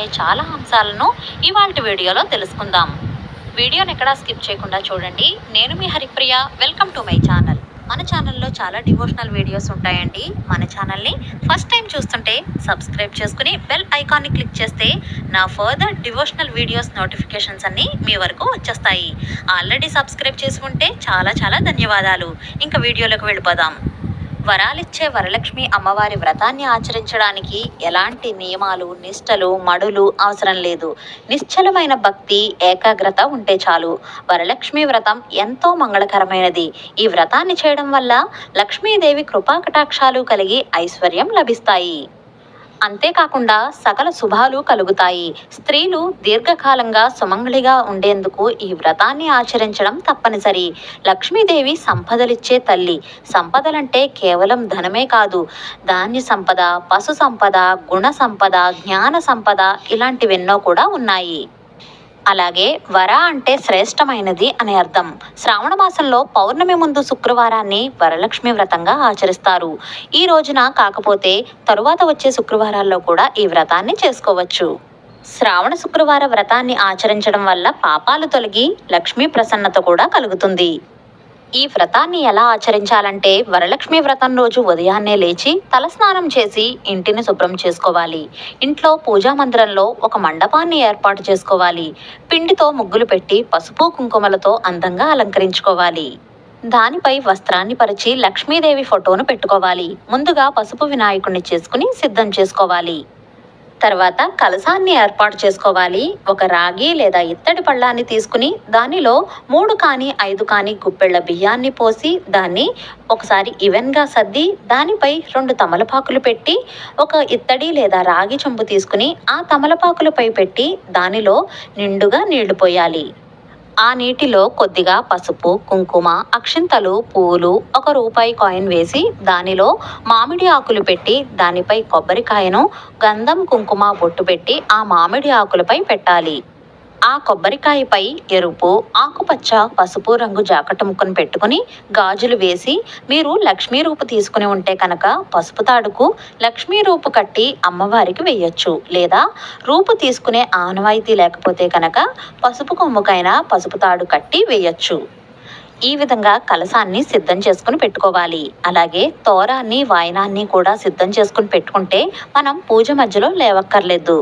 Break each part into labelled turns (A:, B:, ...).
A: అనే చాలా అంశాలను ఇవాళ వీడియోలో తెలుసుకుందాం. వీడియోని ఎక్కడా స్కిప్ చేయకుండా చూడండి. నేను మీ Haripriya. Welcome to my channel. మన ఛానల్లో చాలా డివోషనల్ వీడియోస్ ఉంటాయండి. మన ఛానల్ని ఫస్ట్ టైం చూస్తుంటే సబ్స్క్రైబ్ చేసుకుని బెల్ ఐకాన్ని క్లిక్ చేస్తే నా ఫర్దర్ డివోషనల్ వీడియోస్ నోటిఫికేషన్స్ అన్నీ మీ వరకు వచ్చేస్తాయి. ఆల్రెడీ సబ్స్క్రైబ్ చేసి ఉంటే చాలా చాలా ధన్యవాదాలు. ఇంకా వీడియోలోకి వెళ్ళిపోదాం. వరాలిచ్చే వరలక్ష్మి అమ్మవారి వ్రతాన్ని ఆచరించడానికి ఎలాంటి నియమాలు నిష్టలు మడులు అవసరం లేదు. నిశ్చలమైన భక్తి ఏకాగ్రత ఉంటే చాలు. వరలక్ష్మి వ్రతం ఎంతో మంగళకరమైనది. ఈ వ్రతాన్ని చేయడం వల్ల లక్ష్మీదేవి కృపాకటాక్షాలు కలిగి ఐశ్వర్యం లభిస్తాయి. అంతేకాకుండా సకల శుభాలు కలుగుతాయి. స్త్రీలు దీర్ఘకాలంగా సుమంగళిగా ఉండేందుకు ఈ వ్రతాన్ని ఆచరించడం తప్పనిసరి. లక్ష్మీదేవి సంపదలిచ్చే తల్లి. సంపదలంటే కేవలం ధనమే కాదు. ధాన్య సంపద పశు సంపద గుణ సంపద జ్ఞాన సంపద ఇలాంటివెన్నో కూడా ఉన్నాయి. అలాగే వర అంటే శ్రేష్టమైనది అనే అర్థం. శ్రావణ మాసంలో పౌర్ణమి ముందు శుక్రవారాన్ని వరలక్ష్మి వ్రతంగా ఆచరిస్తారు. ఈ రోజున కాకపోతే తరువాత వచ్చే శుక్రవారాల్లో కూడా ఈ వ్రతాన్ని చేసుకోవచ్చు. శ్రావణ శుక్రవార వ్రతాన్ని ఆచరించడం వల్ల పాపాలు తొలగి లక్ష్మీ ప్రసన్నత కూడా కలుగుతుంది. ఈ వ్రతాన్ని ఎలా ఆచరించాలంటే వరలక్ష్మి వ్రతం రోజు ఉదయాన్నే లేచి తలస్నానం చేసి ఇంటిని శుభ్రం చేసుకోవాలి. ఇంట్లో పూజా మందిరంలో ఒక మండపాన్ని ఏర్పాటు చేసుకోవాలి. పిండితో ముగ్గులు పెట్టి పసుపు కుంకుమలతో అందంగా అలంకరించుకోవాలి. దానిపై వస్త్రాన్ని పరిచి లక్ష్మీదేవి ఫోటోను పెట్టుకోవాలి. ముందుగా పసుపు వినాయకుడిని చేసుకుని సిద్ధం చేసుకోవాలి. తర్వాత కలసాన్ని ఏర్పాటు చేసుకోవాలి. ఒక రాగి లేదా ఇత్తడి పళ్ళాన్ని తీసుకుని దానిలో మూడు కానీ ఐదు కానీ గుప్పెళ్ళ బియ్యాన్ని పోసి దాన్ని ఒకసారి ఈవెన్గా సర్ది దానిపై రెండు తమలపాకులు పెట్టి ఒక ఇత్తడి లేదా రాగి చెంబు తీసుకుని ఆ తమలపాకులపై పెట్టి దానిలో నిండుగా నీళ్ళు పోయాలి. ఆ నీటిలో కొద్దిగా పసుపు కుంకుమ అక్షింతలు పూలు ఒక రూపాయి కాయిన్ వేసి దానిలో మామిడి ఆకులు పెట్టి దానిపై కొబ్బరికాయను గంధం కుంకుమ బొట్టు పెట్టి ఆ మామిడి ఆకులపై పెట్టాలి. ఆ కొబ్బరికాయపై ఎరుపు ఆకుపచ్చ పసుపు రంగు జాకెట్ ముక్కను పెట్టుకుని గాజులు వేసి మీరు లక్ష్మీ రూపు తీసుకుని ఉంటే కనుక పసుపు తాడుకు లక్ష్మీ రూపు కట్టి అమ్మవారికి వేయొచ్చు. లేదా రూపు తీసుకునే ఆనవాయితీ లేకపోతే కనుక పసుపు కొమ్ముకైనా పసుపు తాడు కట్టి వేయొచ్చు. ఈ విధంగా కలసాన్ని సిద్ధం చేసుకుని పెట్టుకోవాలి. అలాగే తోరాన్ని వాయనాన్ని కూడా సిద్ధం చేసుకుని పెట్టుకుంటే మనం పూజ మధ్యలో లేవక్కర్లేదు.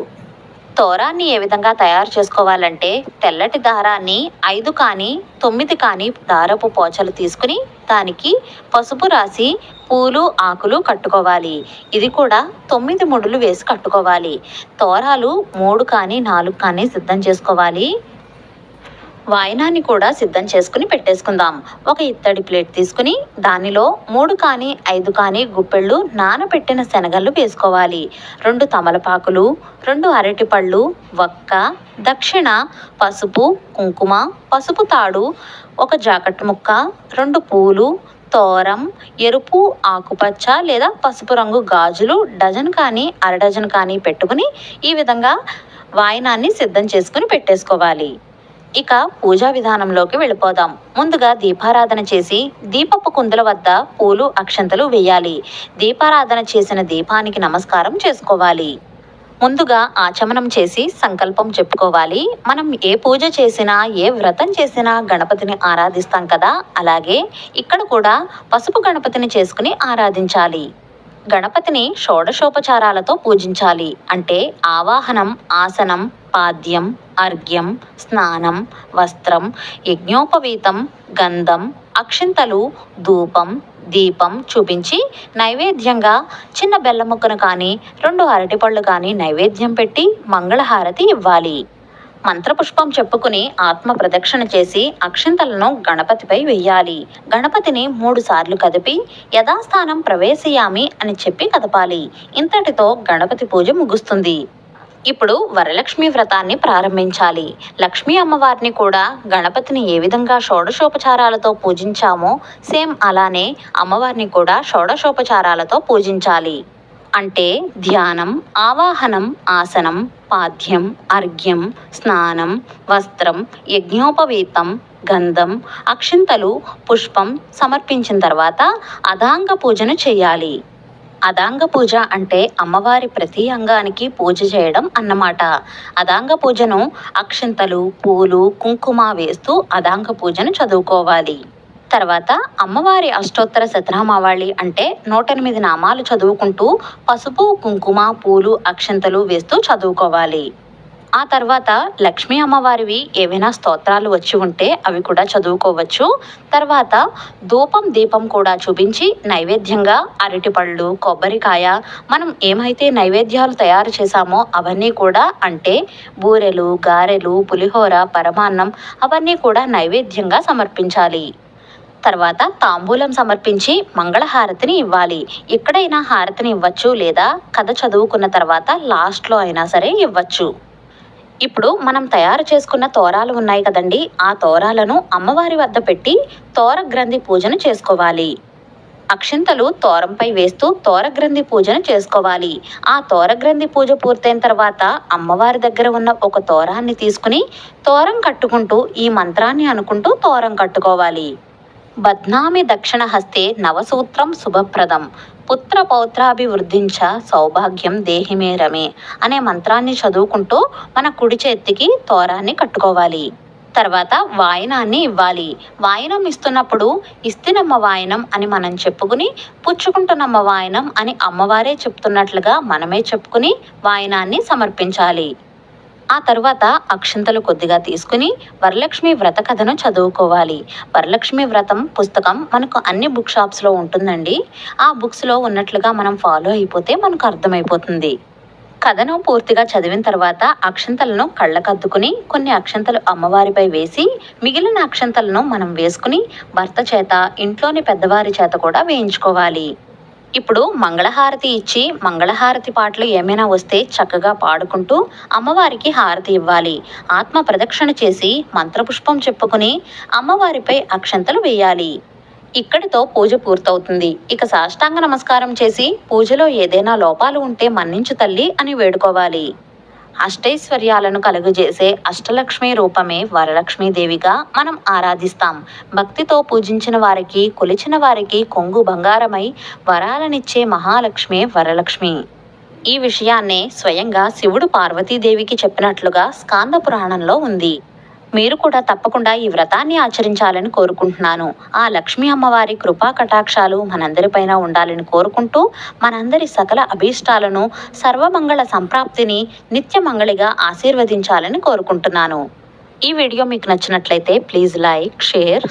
A: తోరాన్ని ఏ విధంగా తయారు చేసుకోవాలంటే తెల్లటి దారాన్ని ఐదు కానీ తొమ్మిది కానీ దారపు పోచలు తీసుకుని దానికి పసుపు రాసి పూలు ఆకులు కట్టుకోవాలి. ఇది కూడా తొమ్మిది ముడులు వేసి కట్టుకోవాలి. తోరాలు మూడు కానీ నాలుగు కానీ సిద్ధం చేసుకోవాలి. వాయనాన్ని కూడా సిద్ధం చేసుకుని పెట్టేసుకుందాం. ఒక ఇత్తడి ప్లేట్ తీసుకుని దానిలో మూడు కానీ ఐదు కానీ గుప్పెళ్ళు నానబెట్టిన శనగలు వేసుకోవాలి. రెండు తమలపాకులు రెండు అరటిపళ్ళు వక్క దక్షిణ పసుపు కుంకుమ పసుపు తాడు ఒక జాకెట్ ముక్క రెండు పూలు తోరం ఎరుపు ఆకుపచ్చ లేదా పసుపు రంగు గాజులు డజన్ కానీ అర డజన్ కానీ పెట్టుకుని ఈ విధంగా వాయనాన్ని సిద్ధం చేసుకుని పెట్టేసుకోవాలి. ఇక పూజా విధానంలోకి వెళ్ళిపోదాం. ముందుగా దీపారాధన చేసి దీపపు కుందుల వద్ద పూలు అక్షంతలు వేయాలి. దీపారాధన చేసిన దీపానికి నమస్కారం చేసుకోవాలి. ముందుగా ఆచమనం చేసి సంకల్పం చెప్పుకోవాలి. మనం ఏ పూజ చేసినా ఏ వ్రతం చేసినా గణపతిని ఆరాధిస్తాం కదా. అలాగే ఇక్కడ కూడా పసుపు గణపతిని చేసుకుని ఆరాధించాలి. గణపతిని షోడశోపచారాలతో పూజించాలి. అంటే ఆవాహనం ఆసనం పాద్యం అర్ఘ్యం స్నానం వస్త్రం యజ్ఞోపవీతం గంధం అక్షింతలు ధూపం దీపం చూపించి నైవేద్యంగా చిన్న బెల్లముక్కను కానీ రెండు అరటిపళ్ళు కానీ నైవేద్యం పెట్టి మంగళహారతి ఇవ్వాలి. మంత్రపుష్పం చెప్పుకుని ఆత్మ ప్రదక్షిణ చేసి అక్షింతలను గణపతిపై వెయ్యాలి గణపతిని మూడు సార్లు కదిపి యథాస్థానం ప్రవేశయామి అని చెప్పి కదపాలి. ఇంతటితో గణపతి పూజ ముగుస్తుంది. ఇప్పుడు వరలక్ష్మి వ్రతాన్ని ప్రారంభించాలి. లక్ష్మీ అమ్మవారిని కూడా గణపతిని ఏ విధంగా షోడశోపచారాలతో పూజించామో సేమ్ అలానే అమ్మవారిని కూడా షోడశోపచారాలతో పూజించాలి. అంటే ధ్యానం ఆవాహనం ఆసనం పాద్యం అర్ఘ్యం స్నానం వస్త్రం యజ్ఞోపవీతం గంధం అక్షింతలు పుష్పం సమర్పించిన తర్వాత అదాంగ పూజను చేయాలి. అదాంగ పూజ అంటే అమ్మవారి ప్రతి అంగానికి పూజ చేయడం అన్నమాట. అదాంగ పూజను అక్షింతలు పూలు కుంకుమ వేస్తూ అదాంగ పూజను చదువుకోవాలి. తర్వాత అమ్మవారి అష్టోత్తర శతనామావళి అంటే నూట ఎనిమిది నామాలు చదువుకుంటూ పసుపు కుంకుమ పూలు అక్షంతలు వేస్తూ చదువుకోవాలి. ఆ తర్వాత లక్ష్మీ అమ్మవారివి ఏవైనా స్తోత్రాలు వచ్చి ఉంటే అవి కూడా చదువుకోవచ్చు. తర్వాత ధూపం దీపం కూడా చూపించి నైవేద్యంగా అరటిపళ్ళు కొబ్బరికాయ మనం ఏమైతే నైవేద్యాలు తయారు చేశామో అవన్నీ కూడా అంటే బూరెలు గారెలు పులిహోర పరమాన్నం అవన్నీ కూడా నైవేద్యంగా సమర్పించాలి. తర్వాత తాంబూలం సమర్పించి మంగళహారతిని ఇవ్వాలి. ఎక్కడైనా హారతిని ఇవ్వచ్చు లేదా కథ చదువుకున్న తర్వాత లాస్ట్లో అయినా సరే ఇవ్వచ్చు. ఇప్పుడు మనం తయారు చేసుకున్న తోరాలు ఉన్నాయి కదండి. ఆ తోరాలను అమ్మవారి వద్ద పెట్టి తోర గ్రంథి పూజను చేసుకోవాలి. అక్షింతలు తోరంపై వేస్తూ తోరగ్రంథి పూజను చేసుకోవాలి. ఆ తోరగ్రంథి పూజ పూర్తయిన తర్వాత అమ్మవారి దగ్గర ఉన్న ఒక తోరాన్ని తీసుకుని తోరం కట్టుకుంటూ ఈ మంత్రాన్ని అనుకుంటూ తోరం కట్టుకోవాలి. బద్నామి దక్షిణ హస్తే నవసూత్రం శుభప్రదం. పుత్ర పౌత్రాభివృద్ధించ సౌభాగ్యం దేహిమే రమే అనే మంత్రాన్ని చదువుకుంటూ మన కుడి చేతికి తోరాన్ని కట్టుకోవాలి. తర్వాత వాయనాన్ని ఇవ్వాలి. వాయనం ఇస్తున్నప్పుడు ఇస్తినమ్మ వాయనం అని మనం చెప్పుకుని పుచ్చుకుంటున్నమ్మ వాయనం అని అమ్మవారే చెప్తున్నట్లుగా మనమే చెప్పుకుని వాయనాన్ని సమర్పించాలి. ఆ తర్వాత అక్షంతలు కొద్దిగా తీసుకుని వరలక్ష్మి వ్రత కథను చదువుకోవాలి. వరలక్ష్మి వ్రతం పుస్తకం మనకు అన్ని బుక్ షాప్స్లో ఉంటుందండి. ఆ బుక్స్లో ఉన్నట్లుగా మనం ఫాలో అయిపోతే మనకు అర్థమైపోతుంది. కథను పూర్తిగా చదివిన తర్వాత అక్షంతలను కళ్ళకద్దుకుని కొన్ని అక్షంతలు అమ్మవారిపై వేసి మిగిలిన అక్షంతలను మనం వేసుకుని భర్త చేత ఇంట్లోని పెద్దవారి చేత కూడా వేయించుకోవాలి. ఇప్పుడు మంగళహారతి ఇచ్చి మంగళహారతి పాటలు ఏమైనా వస్తే చక్కగా పాడుకుంటూ అమ్మవారికి హారతి ఇవ్వాలి. ఆత్మ ప్రదక్షిణ చేసి మంత్రపుష్పం చెప్పుకుని అమ్మవారిపై అక్షంతలు వేయాలి. ఇక్కడితో పూజ పూర్తవుతుంది. ఇక సాష్టాంగ నమస్కారం చేసి పూజలో ఏదైనా లోపాలు ఉంటే మన్నించు తల్లి అని వేడుకోవాలి. అష్టైశ్వర్యాలను కలుగజేసే అష్టలక్ష్మి రూపమే వరలక్ష్మీదేవిగా మనం ఆరాధిస్తాం. భక్తితో పూజించిన వారికి కొలిచిన వారికి కొంగు బంగారమై వరాలనిచ్చే మహాలక్ష్మి వరలక్ష్మి. ఈ విషయాన్నే స్వయంగా శివుడు పార్వతీదేవికి చెప్పినట్లుగా స్కాంద పురాణంలో ఉంది. మీరు కూడా తప్పకుండా ఈ వ్రతాన్ని ఆచరించాలని కోరుకుంటున్నాను. ఆ లక్ష్మీ అమ్మవారి కృపా కటాక్షాలు మనందరిపైన ఉండాలని కోరుకుంటూ మనందరి సకల అభీష్టాలను సర్వమంగళ సంప్రాప్తిని నిత్యమంగళిగా ఆశీర్వదించాలని కోరుకుంటున్నాను. ఈ వీడియో మీకు నచ్చినట్లయితే ప్లీజ్ లైక్ షేర్